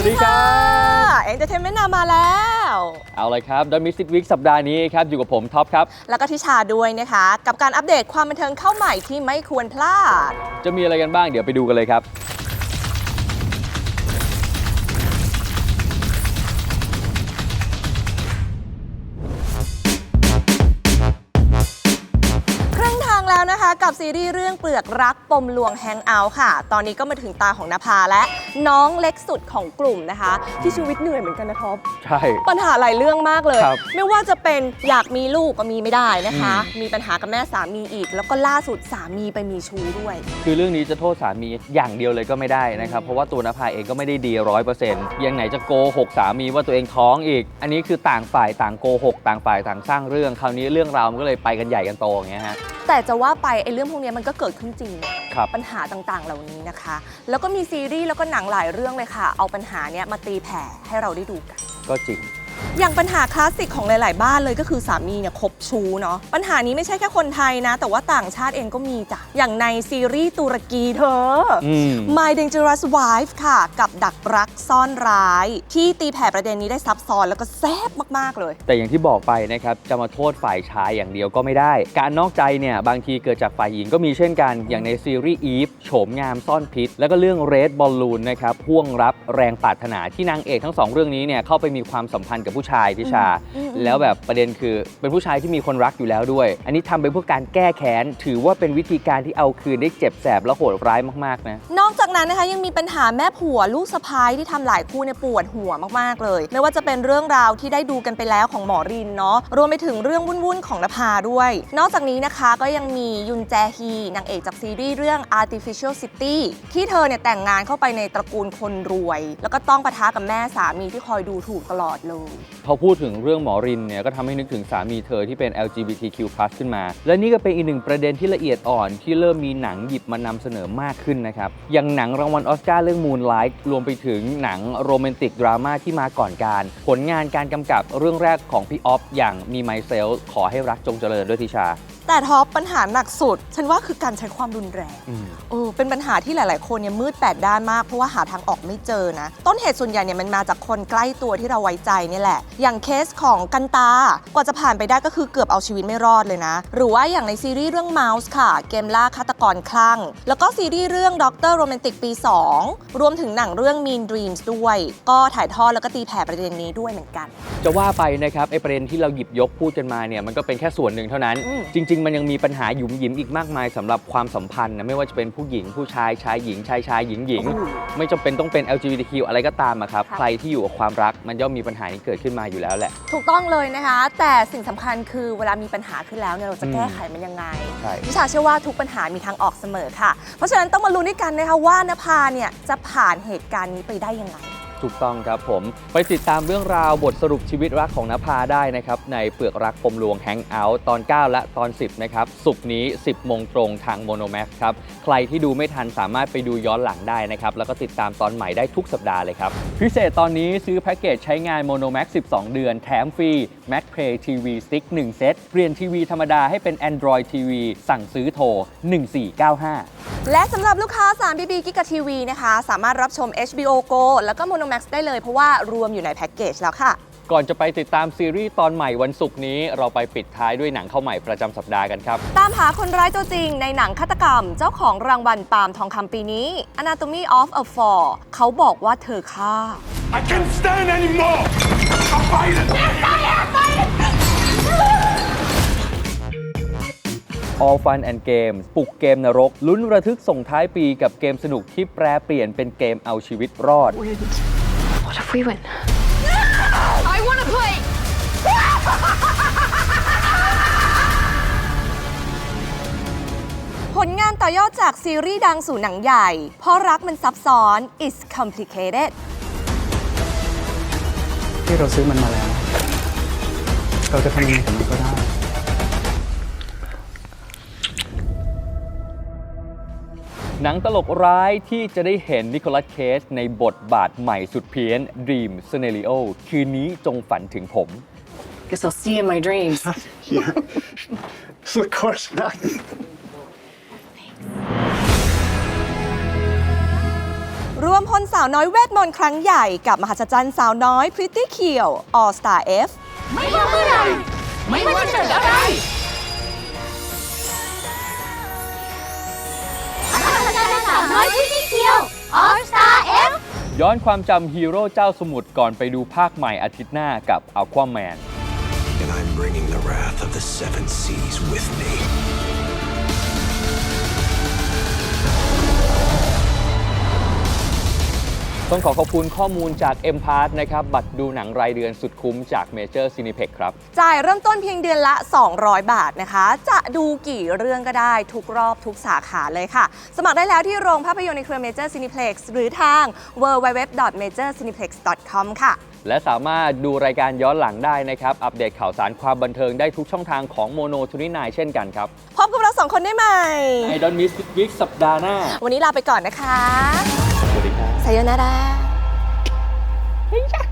วัสดีค่ะเอ็นเตอร์เทนเมนต์มาแล้ว เอาเลยครับด o มิส i ิ w วิกสัปดาห์นี้ครับ อยู่กับผมท็อปครับ แล้วก็ทิชาด้วยนะคะ กับการอัปเดตความบันเทิงเข้าใหม่ที่ไม่ควรพลาด จะมีอะไรกันบ้างเดี๋ยวไปดูกันเลยครับ แล้วนะคะกับซีรีส์เรื่องเปลือกรักปมลวงแฮงเอาท์ค่ะ ตอนนี้ก็มาถึงตาของนภาและน้องเล็กสุดของกลุ่มนะคะ ที่ชีวิตเหนื่อยเหมือนกันนะท็อป ใช่ ปัญหาหลายเรื่องมากเลย ครับ ไม่ว่าจะเป็นอยากมีลูกก็มีไม่ได้นะคะ มีปัญหากับแม่สามีอีก แล้วก็ล่าสุดสามีไปมีชู้ด้วย คือเรื่องนี้จะโทษสามีอย่างเดียวเลยก็ไม่ได้นะครับ เพราะว่าตัวนภาเองก็ไม่ได้ดีร้อยเปอร์เซ็นต์ยังไหนจะโกหกสามีว่าตัวเองท้องอีก อันนี้คือต่างฝ่ายต่างโกหกต่างฝ่ายต่างสร้างเรื่อง คราวนี้เรื่องราวมันก็เลยไปกันใหญ่กันโตอย่างเงี้ยฮะ แต่จะว่าไปไอ้เรื่องพวกเนี้ยมันก็เกิดขึ้นจริงนะครับ ปัญหาต่างๆ เหล่านี้นะคะ แล้วก็มีซีรีส์แล้วก็หนังหลายเรื่องเลยค่ะ เอาปัญหาเนี้ยมาตีแผ่ให้เราได้ดูกัน ก็จริง อย่างปัญหาคลาสสิกของหลาย ๆ บ้านเลยก็คือสามีเนี่ยคบชู้เนาะปัญหานี้ไม่ใช่แค่คนไทยนะ แต่ว่าต่างชาติเองก็มีจ้ะ อย่างในซีรีส์ตุรกีเธอออืม My Dangerous Wife ค่ะ กับดักรักซ่อนร้าย ที่ตีแผ่ประเด็นนี้ได้ซับซ้อนแล้วก็แซ่บมาก ๆ เลย แต่อย่างที่บอกไปนะครับ จะมาโทษฝ่ายชายอย่างเดียวก็ไม่ได้ การนอกใจเนี่ย บางทีเกิดจากฝ่ายหญิงก็มีเช่นกัน อย่างในซีรีส์อีฟโฉมงามซ่อนพิษ แล้วก็เรื่องเรดบอลลูนนะครับ พ่วงรับแรงปรารถนาที่นางเอกทั้งสองเรื่องนี้เนี่ยเข้าไปมีความสัมพันธ์กับผู้ชายทิชาอืมแล้วแบบประเด็นคือเป็นผู้ชายที่มีคนรักอยู่แล้วด้วย อันนี้ทำไปเพื่อการแก้แค้นถือว่าเป็นวิธีการที่เอาคืนได้เจ็บแสบและโหดร้ายมากๆนะนอกจากนั้นนะคะยังมีปัญหาแม่ผัวลูกสะพ้ายที่ทำหลายคู่เนี่ยปวดหัวมากๆเลยไม่ว่าจะเป็นเรื่องราวที่ได้ดูกันไปแล้วของหมอรินเนาะรวมไปถึงเรื่องวุ่นๆของนภาด้วย นอกจากนี้นะคะก็ยังมียุนแจฮีนางเอกจากซีรีส์เรื่อง Artificial City ที่เธอเนี่ยแต่งงานเข้าไปในตระกูลคนรวย แล้วก็ต้องปะทะกับแม่สามีที่คอยดูถูกตลอดเลยพอพูดถึงเรื่องหมอรินเนี่ยก็ทำให้นึกถึงสามีเธอที่เป็น LGBTQ+ ขึ้นมา และนี่ก็เป็นอีกหนึ่งประเด็นที่ละเอียดอ่อนที่เริ่มมีหนังหยิบมานำเสนอมากขึ้นนะครับ อย่างหนังรางวัลออสการ์เรื่อง Moonlight รวมไปถึงหนังโรแมนติกดราม่าที่มาก่อนการ ผลงานการกำกับเรื่องแรกของพี่ออฟอย่างมีไมเซลขอให้รักจงเจริญด้วยทิชา แต่ท็อปปัญหาหนักสุด ฉันว่าคือการใช้ความรุนแรงอืมเออ เป็นปัญหาที่หลาย ๆ คนเนี่ยมืดแปดด้านมากเพราะว่าหาทางออกไม่เจอนะ ต้นเหตุส่วนใหญ่เนี่ยมันมาจากคนใกล้ตัวที่เราไว้ใจเนี่ยแหละ อย่างเคสของกันตากว่าจะผ่านไปได้ก็คือเกือบเอาชีวิตไม่รอดเลยนะ หรือว่าอย่างในซีรีส์เรื่อง Mouse ค่ะ เกมล่าฆาตกรคลั่ง แล้วก็ซีรีส์เรื่องด็อกเตอร์โรแมนติกปี 2 รวมถึงหนังเรื่อง Mean Dreams ด้วย ก็ถ่ายทอดแล้วก็ตีแผ่ประเด็นนี้ด้วยเหมือนกัน จะว่าไปนะครับไอประเด็นที่เราหยิบยกพูดกันมาเนี่ยมันก็เป็นแค่ส่วนหนึ่งเท่านั้นอืมจริง ๆ มันยังมีปัญหาหยุมหยิมอีกมากมายสำหรับความสัมพันธ์นะไม่ว่าจะเป็นผู้หญิงผู้ชายชายหญิงชายชายหญิงหญิง ไม่จำเป็นต้องเป็น LGBTQ อะไรก็ตามอะครับค่ะใครที่อยู่กับความรักมันย่อมมีปัญหานี้เกิดขึ้นมาอยู่แล้วแหละ ถูกต้องเลยนะคะ แต่สิ่งสำคัญคือเวลามีปัญหาขึ้นแล้วเนี่ยเราจะแก้ไขมันยังไง ใช่ วิชาเชื่อว่าทุกปัญหามีทางออกเสมอค่ะ เพราะฉะนั้นต้องมาลุ้นด้วยกันนะคะว่านภาเนี่ยจะผ่านเหตุการณ์นี้ไปได้ยังไง ถูกต้องครับผม ไปติดตามเรื่องราวบทสรุปชีวิตรักของนภาได้นะครับ ในเปลือกรักปมลวงแฮงเอาท์ตอน 9 และตอน 10 นะครับ สุกนี้ 10 โมงตรงทางโมโนแม x ครับ ใครที่ดูไม่ทันสามารถไปดูย้อนหลังได้นะครับ แล้วก็ติดตามตอนใหม่ได้ทุกสัปดาห์เลยครับ พิเศษตอนนี้ซื้อแพ็กเกจใช้งานโมโนแม x 12 เดือนแถมฟรี Mac Play TV Stick 1 เซตเปลี่ยนทีวีธรรมดาให้เป็น Android TV สั่งซื้อโทร 1495 และสำหรับลูกค้า3 BB กิกะทีวีนะคะ สามารถรับชม HBO Go แล้วก็ Monomax ได้เลยเพราะว่ารวมอยู่ในแพ็กเกจแล้วค่ะ ก่อนจะไปติดตามซีรีส์ตอนใหม่วันศุกร์นี้ เราไปปิดท้ายด้วยหนังเข้าใหม่ประจำสัปดาห์กันครับ ตามหาคนร้ายตัวจริงในหนังฆาตกรรม เจ้าของรางวัลปาล์มทองคำปีนี้ Anatomy of a Fall เขาบอกว่าเธอฆ่า I can't stand anymore! I'm fighting! All Fun and Games ปลุกเกมนรก ลุ้นระทึกส่งท้ายปีกับเกมสนุกที่แปรเปลี่ยนเป็นเกมเอาชีวิตรอด What if we win? I want to play! ผลงานต่อยอดจากซีรีส์ดังสู่หนังใหญ่ เพราะรักมันซับซ้อน is complicated ที่เราซื้อมันมาแล้ว เราจะทำยังไงกับมันก็ได้ หนังตลกร้ายที่จะได้เห็นนิโคลัสเคสในบทบาทใหม่สุดเพี้ยน Dream Scenario คืนนี้จงฝันถึงผม Guess I'll see you in my dreams. Yeah. so of course not. รร่วมพลสาวน้อยเวทมนต์ครั้งใหญ่กับมหัศจรรย์สาวน้อย Pretty Kill All Star F ไม่ว่าเมื่อไหร่ไม่ว่าจะเกิดอะไร น้อยที่ที่เคียวออสตาเอฟย้อนความจำฮีโร่เจ้าสมุทรก่อนไปดูภาคใหม่อาทิตย์หน้ากับ Aquaman And I'm bringing the wrath of the seven seas with me. ต้องขอขอบคุณข้อมูลจาก m p a r t นะครับ บัตรดูหนังรายเดือนสุดคุ้มจาก Major Cineplex ครับ จ่ายเริ่มต้นเพียงเดือนละ 200 บาทนะคะ จะดูกี่เรื่องก็ได้ทุกรอบทุกสาขาเลยค่ะ สมัครได้แล้วที่โรงภาพยนตร์ในเครือ Major Cineplex หรือทาง www.majorcineplex.com ค่ะ และสามารถดูรายการย้อนหลังได้นะครับ อัปเดตข่าวสารความบันเทิงได้ทุกช่องทางของ Mono ทุนินายเช่นกันครับ พบกับเราสองคนได้ใหม่ไอดอนมิสวิกสัปดาห์หน้า วันนี้ลาไปก่อนนะคะ สวัสดี